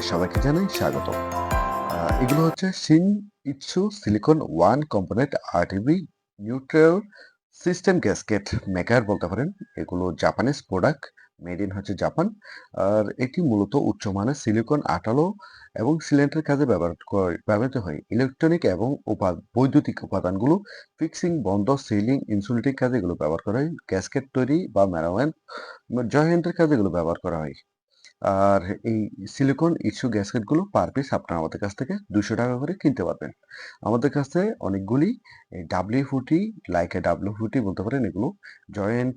আপনাদের সবাইকে জানাই স্বাগত এগুলো হচ্ছে Shin Etsu silicone, one, component RTV neutral, system gasket maker বলতে পারেন। এগুলো জাপানিজ প্রোডাক্ট, মেড ইন হচ্ছে জাপান। আর এটি মূলত উচ্চমানের সিলিকন আটালো এবং সিলিন্ডার কাজে ব্যবহার ব্যবহৃত হয়। ইলেকট্রনিক এবং বৈদ্যুতিক উপাদানগুলো ফিক্সিং, বন্ধ, সিলিং, ইনসুলেটিং কাজে এগুলো ব্যবহার করা হয়। গ্যাসকেট তৈরি বা মেরামেন্ট জয়ন্ত্রের কাজে এগুলো ব্যবহার করা হয়। আর এই সিলিকন ইস্যু গ্যাসকেটগুলো পার পিস আপনারা আমাদের কাছ থেকে দুশো টাকা করে কিনতে পারবেন। আমাদের কাছে অনেকগুলি ডাব্লিউ ফুটি লাইক ডাব্লিউ ফুটি বলতে পারেন, এগুলো জয়েন্ট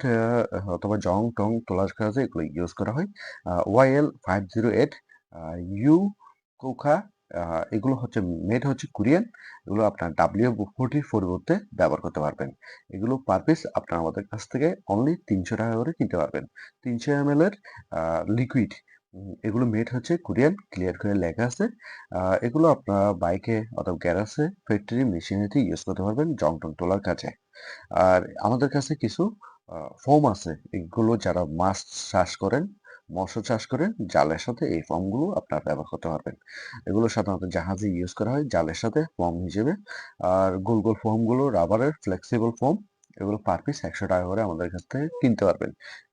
অথবা জং টং তোলার কাজে এগুলো ইউজ করা হয়। YL five zero eight U কোখা এগুলো হচ্ছে মেড হচ্ছে কোরিয়ান এগুলো আপনার ডাব্লিউ ফোরটির পরিবর্তে ব্যবহার করতে পারবেন। এগুলো পার পিস আপনার আমাদের কাছ থেকে অনলি তিনশো টাকা করে কিনতে পারবেন। তিনশো এম এর লিকুইড এগুলো মেড হচ্ছে কোরিয়ান ক্লিয়ার করে লেখা আছে। এগুলো আপনারা বাইকে অথবা গ্যারাজে ফ্যাক্টরি মেশিনারিতে ইউজ করতে পারবেন জং টং তোলার কাজে। আর আমাদের কাছে কিছু ফর্ম আছে। এগুলো যারা মাছ চাষ করেন, মৎস্য চাষ করেন, জালের সাথে এই ফর্মগুলো আপনারা ব্যবহার করতে পারবেন। এগুলো সাধারণত জাহাজে ইউজ করা হয় জালের সাথে ফর্ম হিসেবে। আর গোল গোল ফর্মগুলো রাবারের ফ্লেক্সিবল ফর্ম এগুলো পার পিস একশো টাকা করে আমাদের কাছ থেকে কিনতে পারবেন।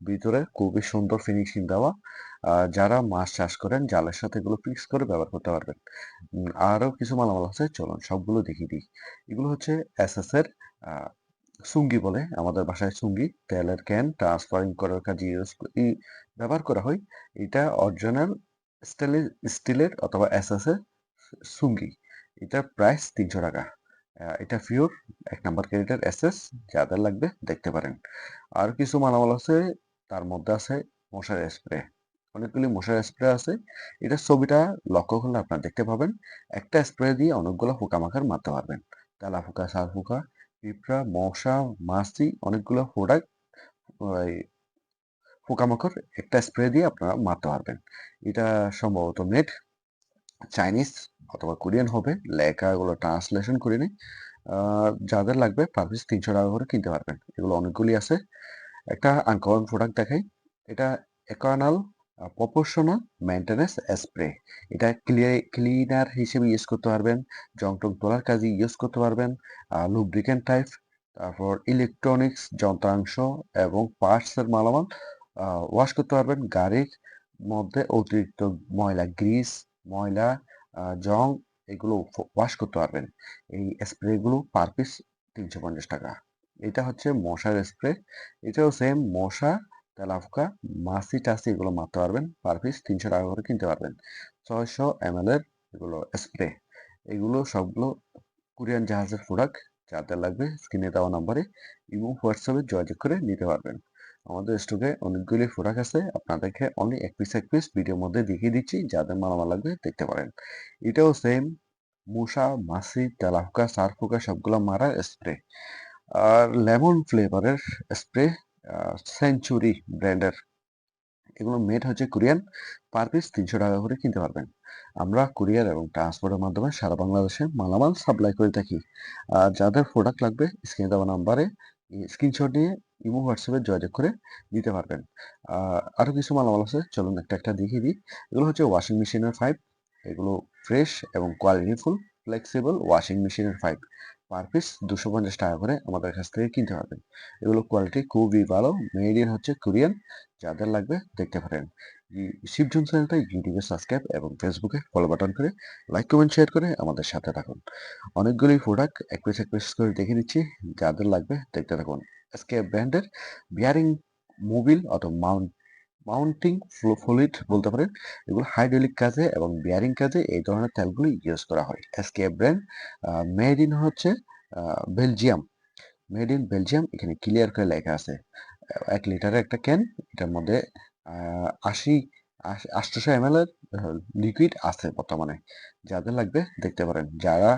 ভিতরে খুবই সুন্দর ফিনিশিং দেওয়া। যারা মাছ চাষ করেন, জালের সাথে এগুলো ফিক্স করে ব্যবহার করতে পারবেন। আরও কিছু মালামাল আছে, চলুন সবগুলো দেখিয়ে দিই। এগুলো হচ্ছে এস এস এর সুঙ্গি বলে আমাদের ভাষায় সুঙ্গি। তেলের ক্যান ট্রান্সফারিং করার কাজে ইউজ ব্যবহার করা হয়। এটা অরিজিনাল স্টিলের স্টিলের অথবা এস এস এর সুঙ্গি। এটার প্রাইস তিনশো টাকা। এটা ফিওর এক নাম্বার ক্যারেক্টার এসএস যাদের লাগবে দেখতে পারেন। আর কিছু মালামাল আছে, তার মধ্যে আছে মশার স্প্রে অনেকগুলি মশার স্প্রে আছে। এটা ছবিটা লক্ষ্য করলে আপনারা দেখতে পাবেন। একটা স্প্রে দিয়ে অনেকগুলো পোকামাকার মারতে পারবেন। তেলা পোকা, সার পোকা, পিঁপড়া, মশা, মাছি, অনেকগুলো প্রোডাক্ট পোকামাকড় একটা স্প্রে দিয়ে আপনারা মারতে পারবেন। এটা সম্ভবত নেট চাইনিজ অথবা কোরিয়ান হবে, লেখা এগুলো ট্রান্সলেশন করে নিই। যাদের লাগবে পার পিস তিনশো টাকা করে কিনতে পারবেন। এগুলো অনেকগুলি আছে। একটা আনকমন প্রোডাক্ট দেখাই। এটা একানাল প্রপোর্শনাল মেনটেন্যান্স স্প্রে এটা ক্লিয়ার ক্লিনার হিসেবে ইউজ করতে পারবেন। জং টং তোলার কাজে ইউজ করতে পারবেন। লুব্রিকেন্ট টাইপ তারপর ইলেকট্রনিক্স যন্ত্রাংশ এবং পার্টসের মালামাল ওয়াশ করতে পারবেন। গাড়ির মধ্যে অতিরিক্ত ময়লা গ্রিস ময়লা জং এগুলো ওয়াশ করতে পারবেন। এই স্প্রেগুলো পার পিস তিনশো পঞ্চাশ টাকা। এটা হচ্ছে মশার স্প্রে এটাও সেম মশা তেলাফকা মাছি টাসি এগুলো মারতে পারবেন। পার পিস তিনশো টাকা করে কিনতে পারবেন। ছয়শো এম এর এগুলো স্প্রে এগুলো সবগুলো কোরিয়ান জাহাজের প্রোডাক্ট যাদের লাগবে স্ক্রিনে দেওয়া নাম্বারে ইমো হোয়াটসঅ্যাপে যোগাযোগ করে নিতে পারবেন। আমাদের স্টকে অনেকগুলি প্রোডাক্ট আছে। আপনাদেরকে অনলি এক পিস এক পিস ভিডিওর মধ্যে দেখিয়ে দিচ্ছি, যাদের মালামাল লাগবে দেখতে পারেন। এটাও সেম মশা মাছি তেলাফুকা সারফুকা সবগুলো মারার স্প্রে আর লেমন ফ্লেভারের স্প্রে সেঞ্চুরি ব্র্যান্ডের এগুলো মেড হচ্ছে কোরিয়ান পার পিস তিনশো টাকা করে কিনতে পারবেন। আমরা কুরিয়ার এবং ট্রান্সপোর্টের মাধ্যমে সারা বাংলাদেশে মালামাল সাপ্লাই করে থাকি। আর যাদের প্রোডাক্ট লাগবে স্ক্রিনে দেওয়া নাম্বারে স্ক্রিনশট নিয়ে ইমো হোয়াটসঅ্যাপে যোগাযোগ করে দিতে পারবেন। আরও কিছু মালামাল আছে, চলুন একটা একটা দেখিয়ে দিই। এগুলো হচ্ছে ওয়াশিং মেশিনের পাইপ এগুলো ফ্রেশ এবং কোয়ালিটিফুল ফ্লেক্সিবল ওয়াশিং মেশিনের পাইপ পার পিস দুশো পঞ্চাশ টাকা করে আমাদের কাছ থেকে কিনতে পারবেন। এগুলো কোয়ালিটি খুবই ভালো মেড ইন হচ্ছে কোরিয়ান, যাদের লাগবে দেখতে পারেন। শিবজন চ্যানেলটা ইউটিউবে সাবস্ক্রাইব এবং ফেসবুকে ফলো বাটন করে লাইক কমেন্ট শেয়ার করে আমাদের সাথে থাকুন। অনেকগুলি প্রোডাক্ট এক পিস এক পিস করে দেখে দিচ্ছি যাদের লাগবে দেখতে থাকুন। এসকে ব্র্যান্ডের বিয়ারিং মোবিল অথবা মাউন্ট মাউন্টিং ফ্লুইড বলতে পারেন। এগুলো হাইড্রোলিক কাজে এবং বিয়ারিং কাজে এই ধরনের তেলগুলো ইউজ করা হয়। এসকে ব্র্যান্ড মেড ইন হচ্ছে বেলজিয়াম মেড ইন বেলজিয়াম এখানে ক্লিয়ার করে লেখা আছে। এক লিটারের একটা ক্যান এটার মধ্যে আশি আটশোশো এম এর লিকুইড আছে বর্তমানে। যাদের লাগবে দেখতে পারেন। যারা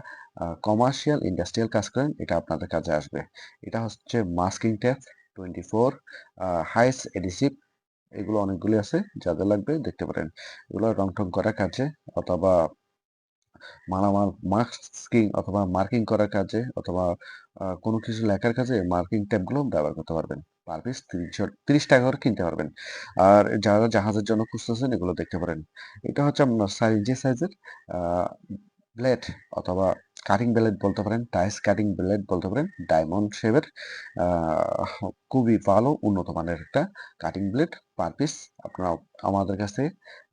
কমার্শিয়াল ইন্ডাস্ট্রিয়াল কাজ করেন, এটা আপনাদের কাজে আসবে। এটা হচ্ছে masking tape twenty four highest adhesive এগুলো অনেকগুলি আছে, যাদের লাগবে দেখতে পারেন। এগুলো রং টং করার কাজে অথবা মালামাল মাস্কিং অথবা মার্কিং করার কাজে অথবা কোনো কিছু লেখার কাজে মার্কিং ট্যাপগুলো ব্যবহার করতে পারবেন। পার পিস তিনশো, তিরিশ টাকা করে কিনতে পারবেন। আর যারা জাহাজের জন্য খুঁজতেছেন, এগুলো দেখতে পারেন। এটা হচ্ছে আপনার চার ইঞ্চি সাইজের ব্লেড অথবা কাটিং ব্লেড বলতে পারেন টাইস কাটিং ব্লেড বলতে পারেন ডায়মন্ড শেপের খুবই ভালো উন্নত মানের একটা কাটিং ব্লেড পার পিস আপনারা আমাদের কাছ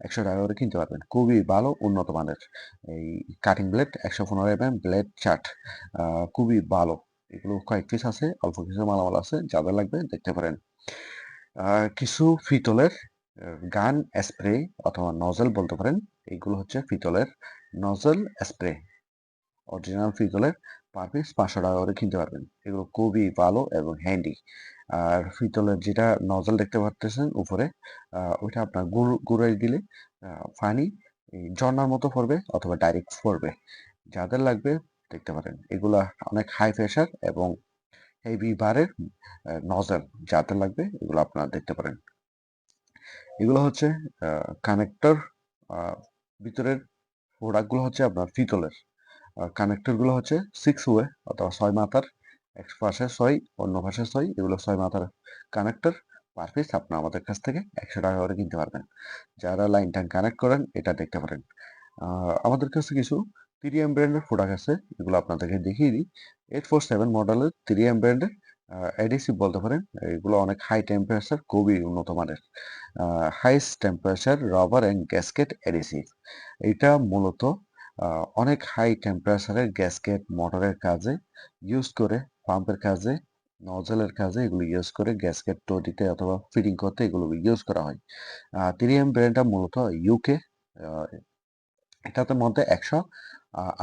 একশো টাকা করে কিনতে পারবেন। খুবই ভালো উন্নত মানের এই কাটিং ব্লেড একশো পনেরো এম ব্লেড চার্ট খুবই ভালো। এগুলো কয়েক পিস আছে, অল্প কিছু মালামাল আছে, যাদের লাগবে দেখতে পারেন। কিছু ফিতলের গান স্প্রে অথবা নজেল বলতে পারেন এইগুলো হচ্ছে ফিতলের নজল স্প্রে অরিজিনাল ফিতলের পার পিস পাঁচশো টাকা করে কিনতে পারবেন। এগুলো খুবই ভালো এবং হ্যান্ডি আর ফিতলের যেটা নজল দেখতে পারতেছেন উপরে ওইটা আপনার গুড় গুড়াই দিলে পানি ঝর্নার মতো পড়বে অথবা ডাইরেক্ট পড়বে। যাদের লাগবে দেখতে পারেন। এগুলা অনেক হাই প্রেশার এবং হেভি বারের নজল যাদের লাগবে এগুলো আপনারা দেখতে পারেন। এগুলো হচ্ছে কানেক্টর ভিতরের প্রোডাক্টগুলো হচ্ছে আপনার পিতলের। কানেক্টরগুলো হচ্ছে সিক্স ওয়ে অথবা ছয় মাথার, এক পাশে ছয়, অন্য পাশে ছয়, এগুলো ছয় মাথার কানেক্টর পার পিস আপনার আমাদের কাছ থেকে একশো টাকা করে কিনতে পারবেন। যারা লাইন টাইন কানেক্ট করেন, এটা দেখতে পারেন। আমাদের কাছে কিছু থ্রি এম ব্র্যান্ডের প্রোডাক্ট আছে, এগুলো আপনাদেরকে দেখিয়ে দিই। এইট ফোর সেভেন মডেলের থ্রি এম ব্র্যান্ডের এডিসিভ বলতে পারেন, এগুলো অনেক হাই টেম্পারেচার খুবই উন্নত মানের। Highest temperature rubber and gasket adhesive এটা মূলত অনেক হাই টেম্পারেচারের গ্যাসকেট মোটরের কাজে ইউজ করে পাম্পের কাজে নজলের কাজে এগুলো ইউজ করে গ্যাসকেট তৈরিতে অথবা ফিটিং করতে এগুলো ইউজ করা হয়। তিরিএম ব্র্যান্ডটা মূলত ইউকে এটাতে মধ্যে একশো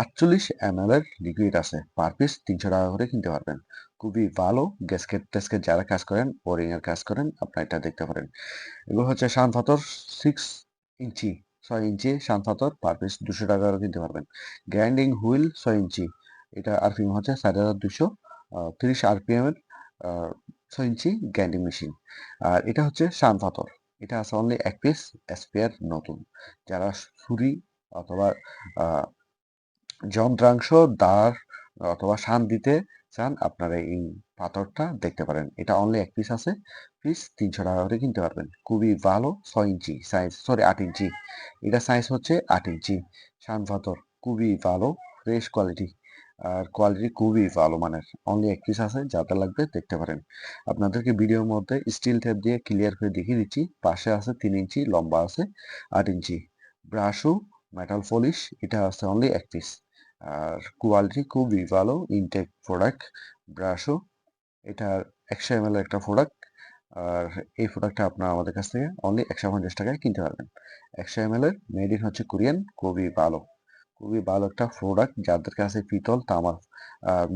আটচল্লিশ এম এল এর লিকুইড আছে। পার পিস তিনশো টাকা করে কিনতে পারবেন। খুবই ভালো গ্যাসকেট টেস্কেট যারা কাজ করেন বোরিং এর কাজ করেন, আপনারা এটা দেখতে পারেন। এগুলো হচ্ছে শান সিক্স ইঞ্চি, ছয় ইঞ্চি শান পার পিস দুশো টাকা করে কিনতে পারবেন। গ্রাইন্ডিং হুইল ছয় ইঞ্চি, এটা আর আরপিএম হচ্ছে সাড়ে হাজার দুশো তিরিশ আরপিএম এর ছয় ইঞ্চি গ্রাইন্ডিং মেশিন আর এটা হচ্ছে শান এটা আছে অনলি এক পিস স্পেয়ার নতুন। যারা ছুরি অথবা যন্ত্রাংশ দাঁড় অথবা শান দিতে চান, আপনারা এই পাথরটা দেখতে পারেন। এটা অনলি এক পিস আছে। পিস তিনশো টাকা করে কিনতে পারবেন। খুবই ভালো ছয় ইঞ্চি সাইজ সরি আট ইঞ্চি। এটা সাইজ হচ্ছে আট ইঞ্চি। শান পাথর খুবই ভালো ফ্রেশ কোয়ালিটি আর কোয়ালিটি খুবই ভালো মানের। অনলি এক পিস আছে যাদের লাগবে দেখতে পারেন। আপনাদেরকে ভিডিওর মধ্যে স্টিল টেপ দিয়ে ক্লিয়ার করে দেখিয়ে দিচ্ছি। পাশে আছে তিন ইঞ্চি, লম্বা আছে আট ইঞ্চি। ব্রাশও মেটাল পলিশ এটা আছে অনলি এক পিস কোয়ালিটি খুবই ভালো ইনটেক প্রোডাক্ট ব্রাশও এটা একশো এম একটা প্রোডাক্ট আর এই প্রোডাক্টটা আপনার আমাদের কাছ থেকে অনলি একশো পঞ্চাশ টাকায় কিনতে পারবেন। একশো এম এর মেড ইন হচ্ছে কোরিয়ান, খুবই ভালো। খুবই ভালো একটা প্রোডাক্ট যাদের কাছে পিতল, তামার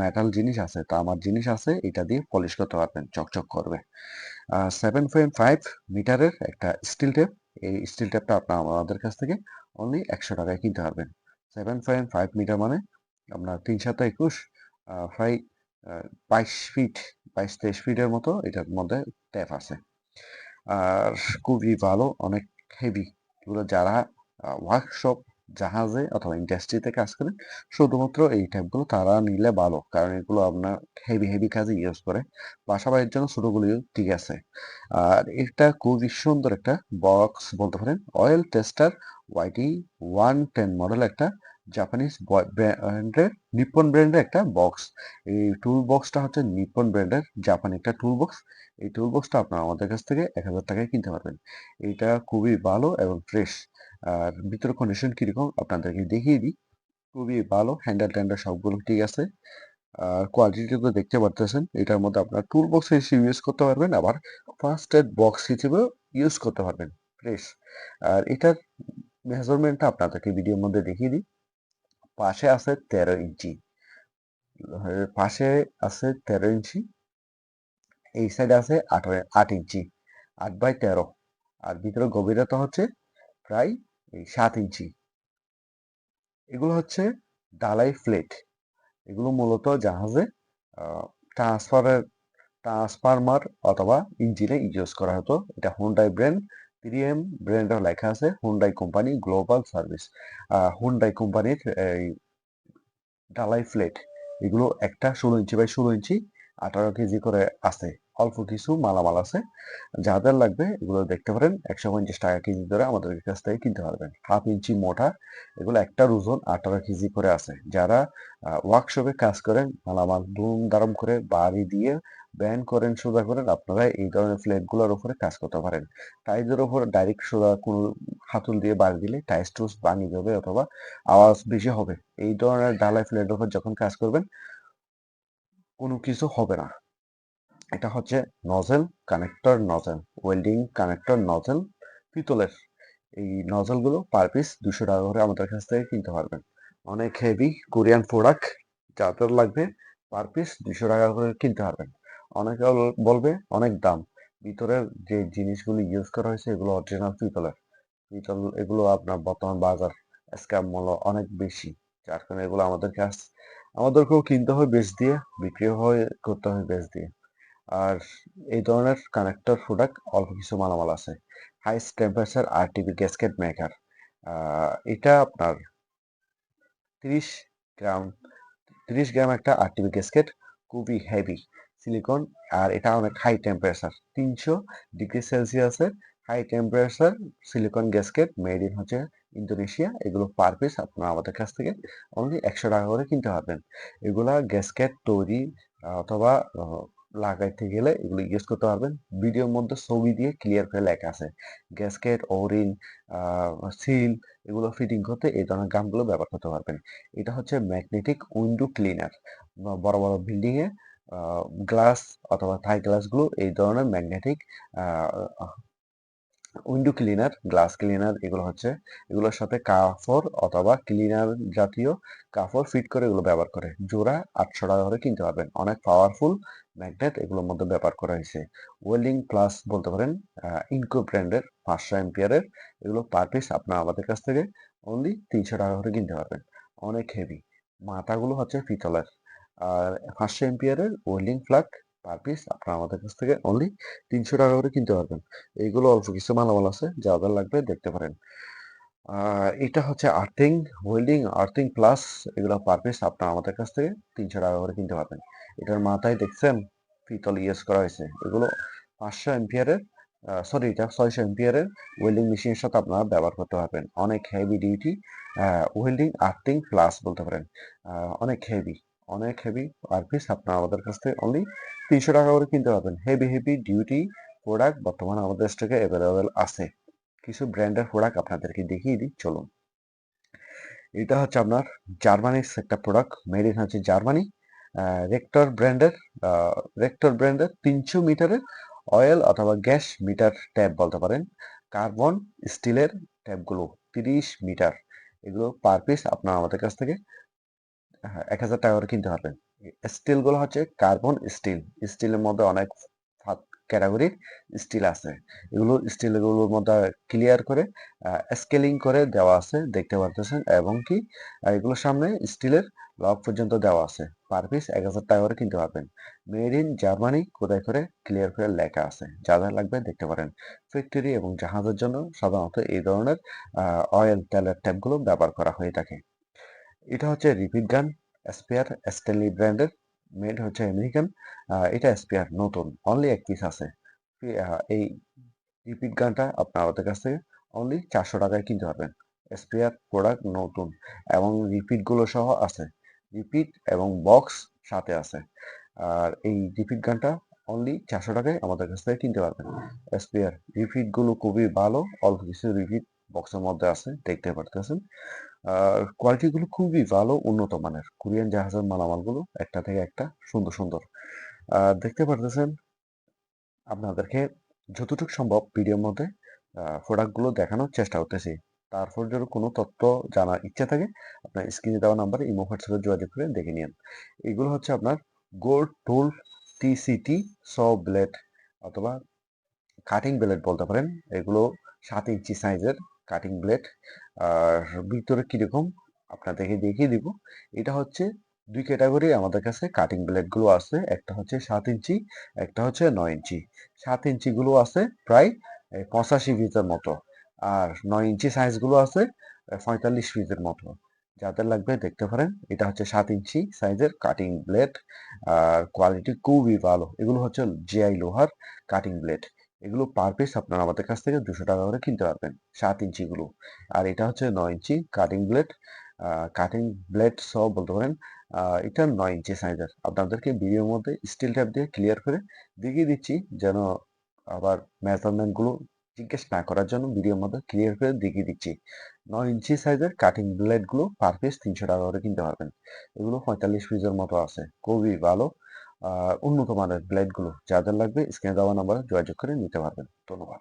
মেটাল জিনিস আছে, তামার জিনিস আছে, এটা দিয়ে পলিশ করতে পারবেন, চকচক করবে। সেভেন পয়েন্ট ফাইভ মিটারের একটা স্টিল টেপ এই স্টিল টেপটা আপনার আমাদের কাছ থেকে অনলি একশো টাকায় কিনতে পারবেন। সেভেন পয়েন্ট ফাইভ মিটার মানে আপনার তিন সাথে একুশ প্রায় বাইশ ফিট বাইশ তেইশ ফিটের মতো এটার মধ্যে ট্যাপ আছে। আর খুবই ভালো, অনেক হেভি এগুলো যারা ওয়ার্কশপ জাহাজে অথবা ইন্ডাস্ট্রিতে কাজ করেন শুধুমাত্র এই ট্যাপগুলো তারা নিলে ভালো, কারণ এগুলো আপনার হেভি হেভি কাজে ইউজ করে। বাসা বাড়ির জন্য ছোটগুলিও ঠিক আছে। আর এটা খুবই সুন্দর একটা বক্স বলতে পারেন oil tester YT one ten model একটা জাপানিজ ব্র্যান্ডের নিপ্পন ব্র্যান্ডের একটা বক্স এই টুল বক্সটা হচ্ছে নিপ্পন ব্র্যান্ডের জাপানি একটা টুল বক্স এই টুল বক্সটা আপনারা আমাদের কাছ থেকে এক হাজার টাকায় কিনতে পারবেন। এইটা খুবই ভালো এবং ফ্রেশ আর ভিতরে কন্ডিশন কীরকম আপনাদেরকে দেখিয়ে দিই। খুবই ভালো হ্যান্ডেল ট্যান্ডেল সবগুলো ঠিক আছে। আর কোয়ালিটি তো দেখতে পারতেছেন। এটার মধ্যে আপনার টুল বক্স হিসেবে ইউজ করতে পারবেন। আবার ফার্স্ট এড বক্স হিসেবেও ইউজ করতে পারবেন। ফ্রেশ আর এটার মেজারমেন্টটা আপনাদেরকে ভিডিওর মধ্যে দেখিয়ে দিই। পাশে আছে তেরো ইঞ্চি। পাশে আছে তেরো ইঞ্চি, এই সাইডে আছে আট আট ইঞ্চি, আট বাই তেরো। আর ভিতরে গভীরতা হচ্ছে প্রায় সাত ইঞ্চি। এগুলো হচ্ছে ডালাই ফ্লেট। এগুলো মূলত জাহাজে ট্রান্সফারের ট্রান্সফার্মার অথবা ইঞ্জিনে ইউজ করা হতো। এটা হুন্ডাই ব্র্যান্ড থ্রি এম ব্র্যান্ডের লেখা আছে Hyundai company global service Hyundai কোম্পানির এই ডালাই ফ্লেট এগুলো একটা ষোলো ইঞ্চি বাই ষোলো ইঞ্চি, আঠারো কেজি করে আছে। অল্প কিছু মালামাল আছে। যাদের লাগবে এগুলো দেখতে পারেন। একশো পঞ্চাশ টাকা কেজি ধরে আমাদের কাছ থেকে কিনতে পারবেন। হাফ ইঞ্চি মোটা, এগুলো একটা ওজন আঠারো কেজি করে আছে। যারা ওয়ার্কশপে কাজ করেন, মালামাল দুম দারম করে বাড়ি দিয়ে ব্যান করেন, সোজা করেন, আপনারা এই ধরনের প্লেটগুলোর উপরে কাজ করতে পারেন। টাইজের উপর ডাইরেক্ট সোজা কোনো হাতুল দিয়ে বাড়ি দিলে টাইস টুস ভাঙিয়ে যাবে অথবা আওয়াজ বেশি হবে। এই ধরনের ডালাই প্লেটের উপর যখন কাজ করবেন, কোনো কিছু হবে না। এটা হচ্ছে nozzle connector nozzle welding connector nozzle পিতলের। এই নজেলগুলো পার পিস দুশো টাকা করে আমাদের কাছ থেকে কিনতে পারবেন। অনেক হেভি কোরিয়ান প্রোডাক্ট যাদের লাগবে পার পিস দুশো টাকা করে কিনতে পারবেন। অনেকে বলবে অনেক দাম। ভিতরের যে জিনিসগুলো ইউজ করা হয়েছে এগুলো অরিজিনাল পিতলের। পিতল, এগুলো আপনার বর্তমান বাজার স্ক্যাম মূল্য অনেক বেশি। যার কারণে এগুলো আমাদের কাছ, আমাদেরকেও কিনতে হয় বেশ দিয়ে বিক্রি হয়, করতে হয় বেশ দিয়ে। আর এই ধরনের কানেক্টর প্রোডাক্ট অল্প কিছু মালামাল আছে। হাইস টেম্পারেচার আর টিভি গ্যাসকেট মেকার এটা আপনার তিরিশ গ্রাম তিরিশ গ্রাম একটা আর টিভি গ্যাসকেট খুবই হেভি সিলিকন আর এটা অনেক হাই টেম্পারেচার তিনশো degree সেলসিয়াসের high temperature silicone gasket made in হচ্ছে ইন্দোনেশিয়া। এগুলো পার পিস আপনারা আমাদের কাছ থেকে অনলি একশো টাকা করে কিনতে পারবেন। এগুলা গ্যাসকেট তৈরি অথবা লাগাইতে গেলে এগুলো ইউজ করতে পারবেন। ভিডিওর মধ্যে ছবি দিয়ে ক্লিয়ার করে লেখা আছে। গ্যাসকেট ওরিং সিল এগুলো ফিটিং করতে এই ধরনের গামগুলো ব্যবহার করতে পারবেন। এটা হচ্ছে ম্যাগনেটিক উইন্ডো ক্লিনার বড় বড় বিল্ডিংয়ে গ্লাস অথবা থাই গ্লাসগুলো এই ধরনের magnetic window cleaner glass cleaner এগুলো হচ্ছে। এগুলোর সাথে কাফর অথবা ক্লিনার জাতীয় কাপড় ফিট করে এগুলো ব্যবহার করে। জোড়া আটশো টাকা করে কিনতে পারবেন। অনেক পাওয়ারফুল ম্যাগনেট এগুলোর মধ্যে ব্যবহার করা হয়েছে। ওয়েল্ডিং প্লাস বলতে পারেন ইনকো ব্র্যান্ডের পাঁচশো এম্পিয়ারের এগুলো পার পিস আপনার আমাদের কাছ থেকে অনলি তিনশো টাকা করে কিনতে পারবেন। অনেক হেভি মাথাগুলো হচ্ছে পিতলের আর পাঁচশো এম্পিয়ারের ওয়েল্ডিং ফ্লাগ পার পিস আপনারা আমাদের কাছ থেকে অনলি তিনশো টাকা করে কিনতে পারবেন। এইগুলো অল্প কিছু মালামাল আছে যাদের লাগবে দেখতে পারেন। এটা হচ্ছে আর্থিং ওয়েল্ডিং আর্থিং প্লাস এগুলো পার পিস আপনারা আমাদের কাছ থেকে তিনশো টাকা করে কিনতে পারবেন। এটার মাথায় দেখছেন? পিতল ইউজ করা হয়েছে। এগুলো পাঁচশো এম্পিয়ারের সরি এটা ছয়শো এম্পিয়ারের ওয়েল্ডিং মেশিনের সাথে আপনারা ব্যবহার করতে পারবেন। অনেক heavy duty welding earthing plus বলতে পারেন। অনেক হেভি অনেক হেভি পার পিস আপনারা আমাদের কাছ থেকে অনলি তিনশো টাকা করে কিনতে পারবেন। হেভি হেভি ডিউটি প্রোডাক্ট বর্তমানে আমাদের স্টকে অ্যাভেলেবেল আছে। কিছু ব্র্যান্ডের প্রোডাক্ট আপনাদেরকে দেখিয়ে দিই, চলুন। এটা হচ্ছে আপনার জার্মানির একটা প্রোডাক্ট মেড ইন হচ্ছে জার্মানি রেক্টর ব্র্যান্ডের রেক্টর ব্র্যান্ডের তিনশো মিটারের অয়েল অথবা গ্যাস মিটার ট্যাপ বলতে পারেন। কার্বন স্টিলের ট্যাপগুলো তিরিশ মিটার। এগুলো পার পিস আপনার আমাদের কাছ থেকে এক হাজার টাকা করে কিনতে পারবেন। স্টিলগুলো হচ্ছে কার্বন স্টিল। স্টিলের মধ্যে অনেক ক্যাটাগরির স্টিল আছে। এগুলো স্টিলগুলোর মধ্যে ক্লিয়ার করে স্কেলিং করে দেওয়া আছে, দেখতে পারতেছেন। এবং কি এগুলোর সামনে স্টিলের লক পর্যন্ত দেওয়া আছে। পার পিস এক হাজার টাকা করে কিনতে পারবেন। মেড ইন জার্মানি কোথায় করে ক্লিয়ার করে লেখা আছে। যা যা লাগবে দেখতে পারেন। ফ্যাক্টরি এবং জাহাজের জন্য সাধারণত এই ধরনের অয়েল তেলের ট্যাপগুলো ব্যবহার করা হয়ে থাকে। এটা হচ্ছে রিপিট গান স্পেয়ার স্টেনলি ব্র্যান্ডের মেড হচ্ছে আমেরিকান এটা স্পেয়ার নতুন অনলি এক পিস আছে। এই রিপিট গানটা আপনার আমাদের কাছ থেকে অনলি চারশো টাকায় কিনতে পারবেন। স্পেয়ার প্রোডাক্ট নতুন এবং রিপিটগুলো সহ আছে। রিপিট এবং বক্স সাথে আছে। আর এই রিপিট গানটা অনলি চারশো টাকায় আমাদের কাছ থেকে কিনতে পারবেন। স্পেয়ার রিপিটগুলো খুবই ভালো, অল্প কিছু রিপিট বক্সের মধ্যে আছে, দেখতে পারতেছেন। আর কোয়ালিটিগুলো খুবই ভালো, উন্নত মানের। কোরিয়ান জাহাজের মালামালগুলো একটা থেকে একটা সুন্দর সুন্দর। আর দেখতে পারতেছেন, আপনাদেরকে যতটুকু সম্ভব ভিডিওর মধ্যে প্রোডাক্টগুলো দেখানোর চেষ্টা করতেছি। তারপর যদি কোনো তথ্য জানার ইচ্ছা থাকে, আপনার স্ক্রিনে দেওয়া নাম্বারে ইমো হোয়াটসঅ্যাপে যোগাযোগ করে দেখে নিন। এগুলো হচ্ছে আপনার gold tool TCT saw blade অথবা কাটিং ব্লেড বলতে পারেন। এগুলো সাত ইঞ্চি সাইজের কাটিং ব্লেড আর ভিতরে কীরকম আপনাদেরকে দেখিয়ে দিব। এটা হচ্ছে দুই ক্যাটাগরি আমাদের কাছে কাটিং ব্লেডগুলো আছে। একটা হচ্ছে সাত ইঞ্চি, একটা হচ্ছে নয় ইঞ্চি। সাত ইঞ্চিগুলো আছে প্রায় পঁচাশি পিসের মতো। আর নয় ইঞ্চি সাইজগুলো আছে পঁয়তাল্লিশ পিসের মতো। যাদের লাগবে দেখতে পারেন, এটা হচ্ছে সাত ইঞ্চি সাইজের কাটিং ব্লেড আর কোয়ালিটি খুবই ভালো। এগুলো হচ্ছে জিআই লোহার কাটিং ব্লেড এগুলো পার পিস আপনারা আমাদের কাছ থেকে দুশো টাকা করে কিনতে পারবেন, সাত ইঞ্চিগুলো আর এটা হচ্ছে নয় inch cutting blade cutting blade সহ বলতে পারেন এটা নয় ইঞ্চি সাইজের আপনাদেরকে ভিডিওর মধ্যে স্টিল ট্যাপ দিয়ে ক্লিয়ার করে দেখিয়ে দিচ্ছি, যেন আবার মেজারমেন্টগুলো জিজ্ঞেস না করার জন্য ভিডিওর মধ্যে ক্লিয়ার করে দেখিয়ে দিচ্ছি। নয় ইঞ্চি সাইজের কাটিং ব্লেডগুলো পার পিস তিনশো টাকা করে কিনতে পারবেন। এগুলো পঁয়তাল্লিশ পিসের মতো আছে। খুবই ভালো উন্নত মানের ব্লেডগুলো যাদের লাগবে স্ক্রিনে দেওয়া নাম্বারে যোগাযোগ করে নিতে পারবেন। ধন্যবাদ।